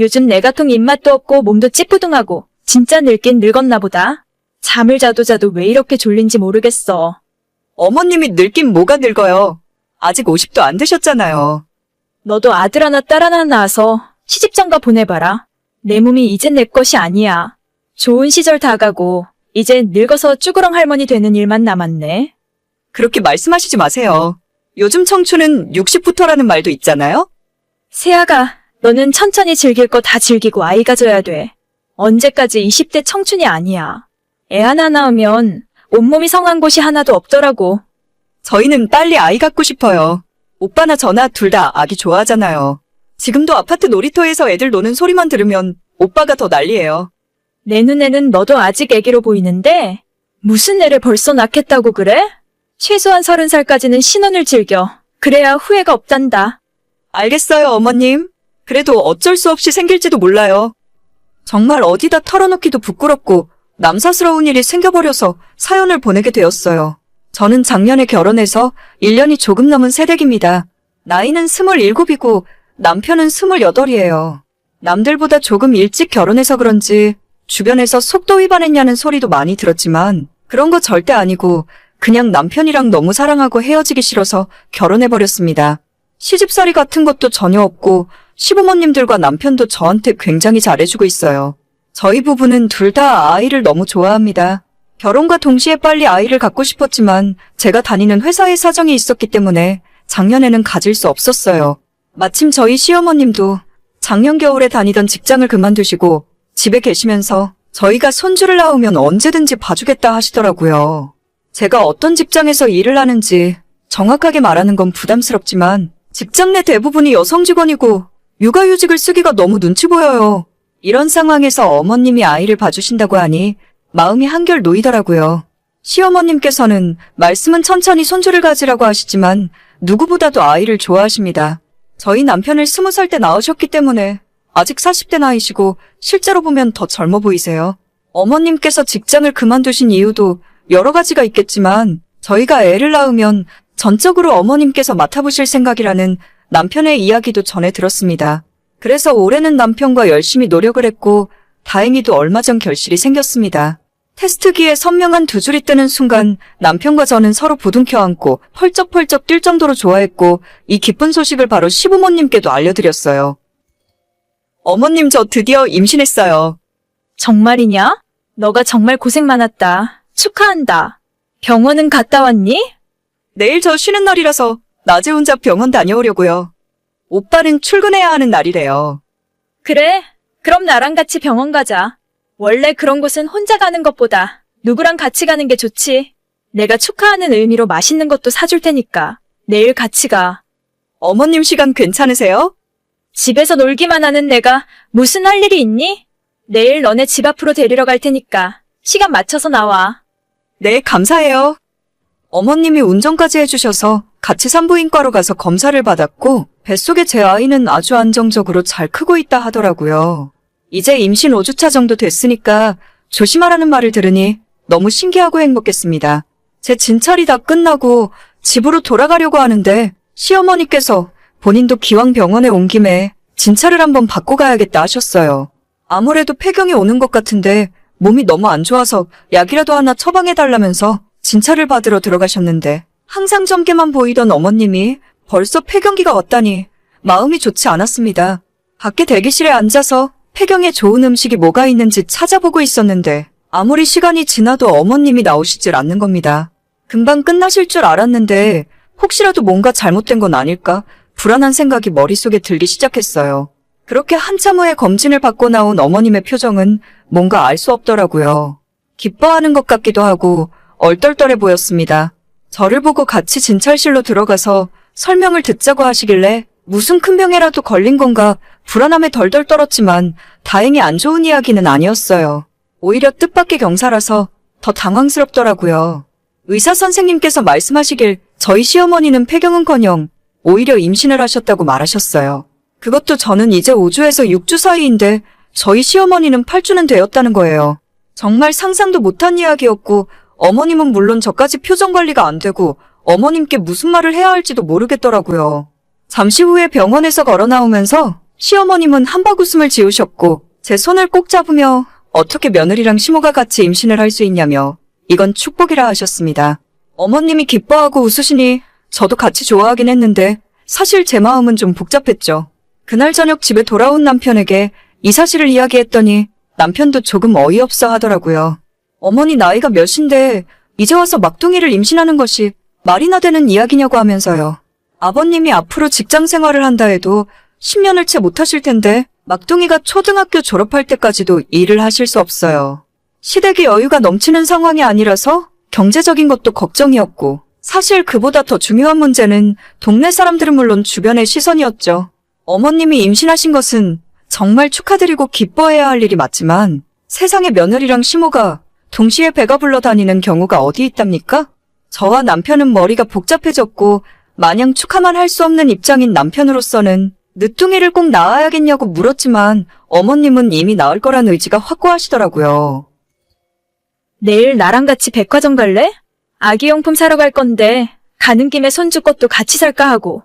요즘 내 같은 입맛도 없고 몸도 찌뿌둥하고 진짜 늙긴 늙었나 보다. 잠을 자도 자도 왜 이렇게 졸린지 모르겠어. 어머님이 늙긴 뭐가 늙어요. 아직 50도 안 되셨잖아요. 너도 아들 하나 딸 하나 낳아서 시집장가 보내봐라. 내 몸이 이젠 내 것이 아니야. 좋은 시절 다 가고 이제 늙어서 쭈그렁 할머니 되는 일만 남았네. 그렇게 말씀하시지 마세요. 요즘 청춘은 60부터라는 말도 있잖아요? 세아가 너는 천천히 즐길 거 다 즐기고 아이 가져야 돼. 언제까지 20대 청춘이 아니야. 애 하나 낳으면 온몸이 성한 곳이 하나도 없더라고. 저희는 빨리 아이 갖고 싶어요. 오빠나 저나 둘 다 아기 좋아하잖아요. 지금도 아파트 놀이터에서 애들 노는 소리만 들으면 오빠가 더 난리예요. 내 눈에는 너도 아직 애기로 보이는데 무슨 애를 벌써 낳겠다고 그래? 최소한 서른 살까지는 신혼을 즐겨. 그래야 후회가 없단다. 알겠어요, 어머님. 그래도 어쩔 수 없이 생길지도 몰라요. 정말 어디다 털어놓기도 부끄럽고 남사스러운 일이 생겨버려서 사연을 보내게 되었어요. 저는 작년에 결혼해서 1년이 조금 넘은 새댁입니다. 나이는 27이고 남편은 28이에요. 남들보다 조금 일찍 결혼해서 그런지 주변에서 속도 위반했냐는 소리도 많이 들었지만 그런 거 절대 아니고 그냥 남편이랑 너무 사랑하고 헤어지기 싫어서 결혼해버렸습니다. 시집살이 같은 것도 전혀 없고 시부모님들과 남편도 저한테 굉장히 잘해주고 있어요. 저희 부부는 둘 다 아이를 너무 좋아합니다. 결혼과 동시에 빨리 아이를 갖고 싶었지만 제가 다니는 회사의 사정이 있었기 때문에 작년에는 가질 수 없었어요. 마침 저희 시어머님도 작년 겨울에 다니던 직장을 그만두시고 집에 계시면서 저희가 손주를 낳으면 언제든지 봐주겠다 하시더라고요. 제가 어떤 직장에서 일을 하는지 정확하게 말하는 건 부담스럽지만 직장 내 대부분이 여성 직원이고 육아휴직을 쓰기가 너무 눈치 보여요. 이런 상황에서 어머님이 아이를 봐주신다고 하니 마음이 한결 놓이더라고요. 시어머님께서는 말씀은 천천히 손주를 가지라고 하시지만 누구보다도 아이를 좋아하십니다. 저희 남편을 스무 살 때 낳으셨기 때문에 아직 40대 나이시고 실제로 보면 더 젊어 보이세요. 어머님께서 직장을 그만두신 이유도 여러 가지가 있겠지만 저희가 애를 낳으면 전적으로 어머님께서 맡아보실 생각이라는 남편의 이야기도 전해 들었습니다. 그래서 올해는 남편과 열심히 노력을 했고 다행히도 얼마 전 결실이 생겼습니다. 테스트기에 선명한 두 줄이 뜨는 순간 남편과 저는 서로 부둥켜 안고 펄쩍펄쩍 뛸 정도로 좋아했고 이 기쁜 소식을 바로 시부모님께도 알려드렸어요. 어머님 저 드디어 임신했어요. 정말이냐? 너가 정말 고생 많았다. 축하한다. 병원은 갔다 왔니? 내일 저 쉬는 날이라서 낮에 혼자 병원 다녀오려고요. 오빠는 출근해야 하는 날이래요. 그래. 그럼 나랑 같이 병원 가자. 원래 그런 곳은 혼자 가는 것보다 누구랑 같이 가는 게 좋지. 내가 축하하는 의미로 맛있는 것도 사줄 테니까 내일 같이 가. 어머님 시간 괜찮으세요? 집에서 놀기만 하는 내가 무슨 할 일이 있니? 내일 너네 집 앞으로 데리러 갈 테니까 시간 맞춰서 나와. 네, 감사해요. 어머님이 운전까지 해주셔서 같이 산부인과로 가서 검사를 받았고 뱃속에 제 아이는 아주 안정적으로 잘 크고 있다 하더라고요. 이제 임신 5주차 정도 됐으니까 조심하라는 말을 들으니 너무 신기하고 행복했습니다. 제 진찰이 다 끝나고 집으로 돌아가려고 하는데 시어머니께서 본인도 기왕 병원에 온 김에 진찰을 한번 받고 가야겠다 하셨어요. 아무래도 폐경이 오는 것 같은데 몸이 너무 안 좋아서 약이라도 하나 처방해달라면서 진찰을 받으러 들어가셨는데 항상 점괘만 보이던 어머님이 벌써 폐경기가 왔다니 마음이 좋지 않았습니다. 밖에 대기실에 앉아서 폐경에 좋은 음식이 뭐가 있는지 찾아보고 있었는데 아무리 시간이 지나도 어머님이 나오시질 않는 겁니다. 금방 끝나실 줄 알았는데 혹시라도 뭔가 잘못된 건 아닐까 불안한 생각이 머릿속에 들기 시작했어요. 그렇게 한참 후에 검진을 받고 나온 어머님의 표정은 뭔가 알 수 없더라고요. 기뻐하는 것 같기도 하고 얼떨떨해 보였습니다. 저를 보고 같이 진찰실로 들어가서 설명을 듣자고 하시길래 무슨 큰 병에라도 걸린 건가 불안함에 덜덜 떨었지만 다행히 안 좋은 이야기는 아니었어요. 오히려 뜻밖의 경사라서 더 당황스럽더라고요. 의사 선생님께서 말씀하시길 저희 시어머니는 폐경은커녕 오히려 임신을 하셨다고 말하셨어요. 그것도 저는 이제 5주에서 6주 사이인데 저희 시어머니는 8주는 되었다는 거예요. 정말 상상도 못한 이야기였고 어머님은 물론 저까지 표정 관리가 안 되고 어머님께 무슨 말을 해야 할지도 모르겠더라고요. 잠시 후에 병원에서 걸어 나오면서 시어머님은 한박 웃음을 지으셨고 제 손을 꼭 잡으며 어떻게 며느리랑 시모가 같이 임신을 할 수 있냐며 이건 축복이라 하셨습니다. 어머님이 기뻐하고 웃으시니 저도 같이 좋아하긴 했는데 사실 제 마음은 좀 복잡했죠. 그날 저녁 집에 돌아온 남편에게 이 사실을 이야기했더니 남편도 조금 어이없어 하더라고요. 어머니 나이가 몇인데 이제 와서 막둥이를 임신하는 것이 말이나 되는 이야기냐고 하면서요. 아버님이 앞으로 직장 생활을 한다 해도 10년을 채 못하실 텐데 막둥이가 초등학교 졸업할 때까지도 일을 하실 수 없어요. 시댁이 여유가 넘치는 상황이 아니라서 경제적인 것도 걱정이었고 사실 그보다 더 중요한 문제는 동네 사람들은 물론 주변의 시선이었죠. 어머님이 임신하신 것은 정말 축하드리고 기뻐해야 할 일이 맞지만 세상에 며느리랑 시모가 동시에 배가 불러다니는 경우가 어디 있답니까? 저와 남편은 머리가 복잡해졌고 마냥 축하만 할 수 없는 입장인 남편으로서는 늦둥이를 꼭 낳아야겠냐고 물었지만 어머님은 이미 낳을 거란 의지가 확고하시더라고요. 내일 나랑 같이 백화점 갈래? 아기용품 사러 갈 건데 가는 김에 손주 것도 같이 살까 하고.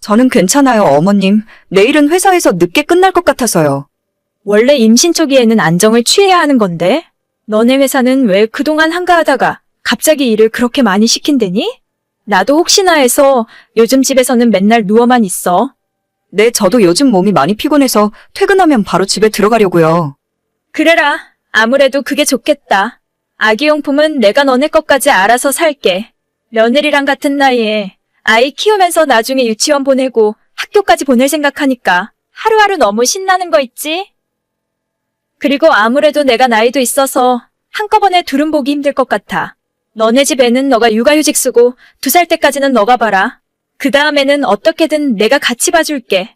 저는 괜찮아요, 어머님. 내일은 회사에서 늦게 끝날 것 같아서요. 원래 임신 초기에는 안정을 취해야 하는 건데 너네 회사는 왜 그동안 한가하다가 갑자기 일을 그렇게 많이 시킨대니? 나도 혹시나 해서 요즘 집에서는 맨날 누워만 있어. 네, 저도 요즘 몸이 많이 피곤해서 퇴근하면 바로 집에 들어가려고요. 그래라. 아무래도 그게 좋겠다. 아기용품은 내가 너네 것까지 알아서 살게. 며느리랑 같은 나이에 아이 키우면서 나중에 유치원 보내고 학교까지 보낼 생각하니까 하루하루 너무 신나는 거 있지? 그리고 아무래도 내가 나이도 있어서 한꺼번에 둘은 보기 힘들 것 같아. 너네 집에는 너가 육아휴직 쓰고 두 살 때까지는 너가 봐라. 그 다음에는 어떻게든 내가 같이 봐줄게.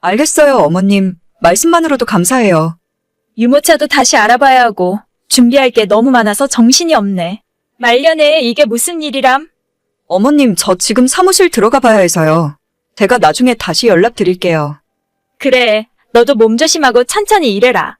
알겠어요, 어머님. 말씀만으로도 감사해요. 유모차도 다시 알아봐야 하고 준비할 게 너무 많아서 정신이 없네. 말년에 이게 무슨 일이람? 어머님, 저 지금 사무실 들어가 봐야 해서요. 제가 나중에 다시 연락드릴게요. 그래, 너도 몸 조심하고 천천히 일해라.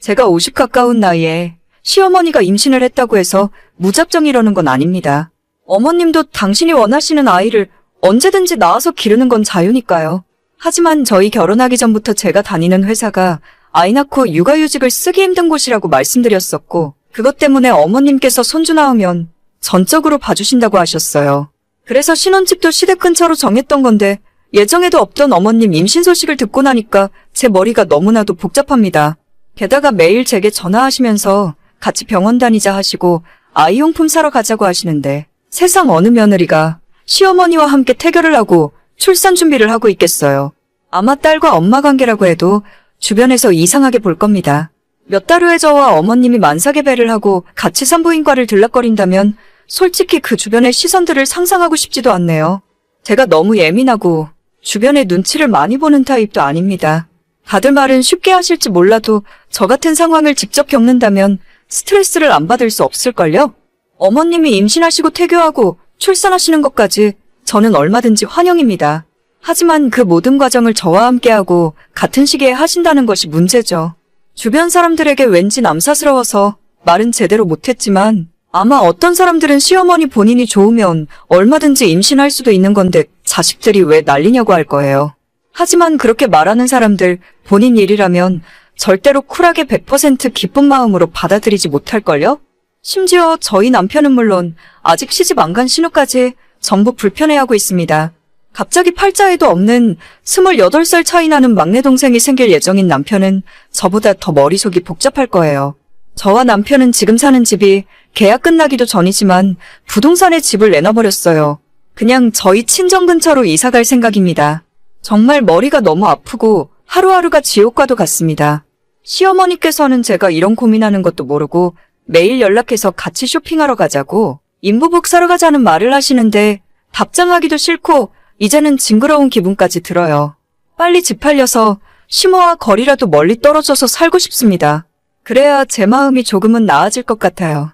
제가 50 가까운 나이에 시어머니가 임신을 했다고 해서 무작정 이러는 건 아닙니다. 어머님도 당신이 원하시는 아이를 언제든지 낳아서 기르는 건 자유니까요. 하지만 저희 결혼하기 전부터 제가 다니는 회사가 아이 낳고 육아휴직을 쓰기 힘든 곳이라고 말씀드렸었고, 그것 때문에 어머님께서 손주 낳으면 전적으로 봐주신다고 하셨어요. 그래서 신혼집도 시댁 근처로 정했던 건데, 예정에도 없던 어머님 임신 소식을 듣고 나니까 제 머리가 너무나도 복잡합니다. 게다가 매일 제게 전화하시면서 같이 병원 다니자 하시고 아이 용품 사러 가자고 하시는데 세상 어느 며느리가 시어머니와 함께 태교를 하고 출산 준비를 하고 있겠어요. 아마 딸과 엄마 관계라고 해도 주변에서 이상하게 볼 겁니다. 몇 달 후에 저와 어머님이 만삭의 배를 하고 같이 산부인과를 들락거린다면 솔직히 그 주변의 시선들을 상상하고 싶지도 않네요. 제가 너무 예민하고 주변의 눈치를 많이 보는 타입도 아닙니다. 다들 말은 쉽게 하실지 몰라도 저 같은 상황을 직접 겪는다면 스트레스를 안 받을 수 없을걸요? 어머님이 임신하시고 태교하고 출산하시는 것까지 저는 얼마든지 환영입니다. 하지만 그 모든 과정을 저와 함께하고 같은 시기에 하신다는 것이 문제죠. 주변 사람들에게 왠지 남사스러워서 말은 제대로 못했지만 아마 어떤 사람들은 시어머니 본인이 좋으면 얼마든지 임신할 수도 있는 건데 자식들이 왜 난리냐고 할 거예요. 하지만 그렇게 말하는 사람들 본인 일이라면 절대로 쿨하게 100% 기쁜 마음으로 받아들이지 못할걸요? 심지어 저희 남편은 물론 아직 시집 안 간 신우까지 전부 불편해하고 있습니다. 갑자기 팔자에도 없는 28살 차이 나는 막내 동생이 생길 예정인 남편은 저보다 더 머릿속이 복잡할 거예요. 저와 남편은 지금 사는 집이 계약 끝나기도 전이지만 부동산에 집을 내놔버렸어요. 그냥 저희 친정 근처로 이사 갈 생각입니다. 정말 머리가 너무 아프고 하루하루가 지옥과도 같습니다. 시어머니께서는 제가 이런 고민하는 것도 모르고 매일 연락해서 같이 쇼핑하러 가자고 인부복 사러 가자는 말을 하시는데 답장하기도 싫고 이제는 징그러운 기분까지 들어요. 빨리 집 팔려서 시모와 거리라도 멀리 떨어져서 살고 싶습니다. 그래야 제 마음이 조금은 나아질 것 같아요.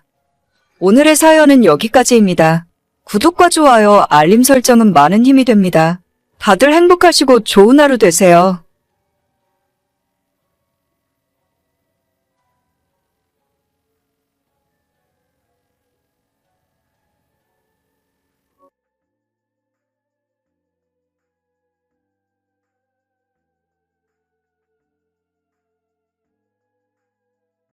오늘의 사연은 여기까지입니다. 구독과 좋아요, 알림 설정은 많은 힘이 됩니다. 다들 행복하시고 좋은 하루 되세요.